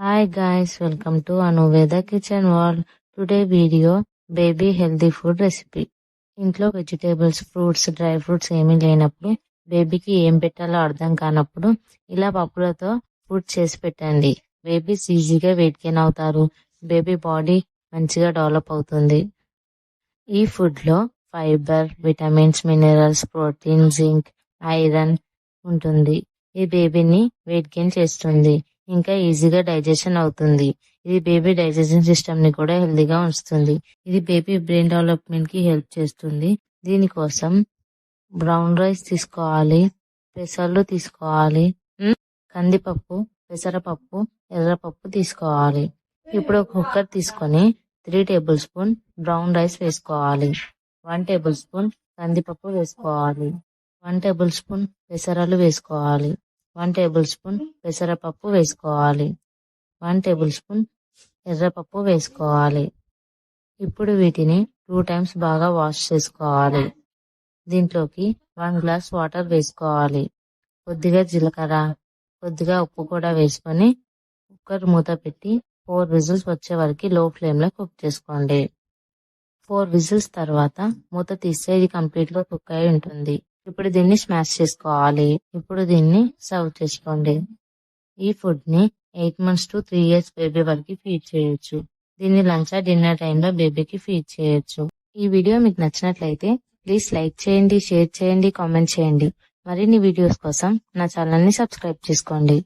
Hi guys, welcome to Anuveda Kitchen World. Today video baby healthy food recipe. ఇంట్లో vegetables fruits dry fruits ఏమీ లేనప్పుడు బేబీకి ఏం పెట్టాలో అర్థం కానప్పుడు ఇలా పప్పులతో ఫుడ్ చేసి పెట్టండి. బేబీస్ ఈజీగా వెయిట్ గెయిన్ అవుతారు. బేబీ బాడీ మంచిగా డెవలప్ అవుతుంది. ఈ ఫుడ్లో fibre vitamins minerals protein zinc iron ఉంటుంది. ఈ బేబీని వెయిట్ గెయిన్ చేస్తుంది. ఇంకా ఈజీగా డైజెషన్ అవుతుంది. ఇది బేబీ డైజెషన్ సిస్టమ్ని కూడా హెల్దీగా ఉంచుతుంది. ఇది బేబీ బ్రెయిన్ డెవలప్మెంట్కి హెల్ప్ చేస్తుంది. దీనికోసం బ్రౌన్ రైస్ తీసుకోవాలి పెసర్లు తీసుకోవాలి కందిపప్పు పెసరపప్పు ఎర్రపప్పు తీసుకోవాలి. ఇప్పుడు ఒక కుక్కర్ తీసుకొని three tablespoon brown rice వేసుకోవాలి. వన్ టేబుల్ స్పూన్ కందిపప్పు వేసుకోవాలి. వన్ టేబుల్ స్పూన్ పెసరాలు వేసుకోవాలి. వన్ టేబుల్ స్పూన్ పెసరపప్పు వేసుకోవాలి. వన్ టేబుల్ స్పూన్ ఎర్రపప్పు వేసుకోవాలి. ఇప్పుడు వీటిని టూ టైమ్స్ బాగా వాష్ చేసుకోవాలి. దీంట్లోకి వన్ గ్లాస్ వాటర్ వేసుకోవాలి. కొద్దిగా జీలకర్ర కొద్దిగా ఉప్పు కూడా వేసుకొని కుక్కర్ మూత పెట్టి ఫోర్ విజిల్స్ వచ్చే వరకు లో ఫ్లేమ్లో కుక్ చేసుకోండి. ఫోర్ విజిల్స్ తర్వాత మూత తీస్తే ఇది కంప్లీట్గా కుక్ అయి ఉంటుంది. ఇప్పుడు దీన్ని స్మాష్ చేసుకోవాలి. ఇప్పుడు దీన్ని సర్వ్ చేసుకోండి. ఈ ఫుడ్ని eight months to three years baby వరకు ఫీడ్ చేయొచ్చు. దీన్ని లంచ్ డిన్నర్ టైంలో బేబీకి ఫీడ్ చేయొచ్చు. ఈ వీడియో మీకు నచ్చినట్లయితే ప్లీజ్ లైక్ చేయండి షేర్ చేయండి కామెంట్ చేయండి. మరిన్ని వీడియోస్ కోసం నా ఛానల్ని సబ్స్క్రైబ్ చేసుకోండి.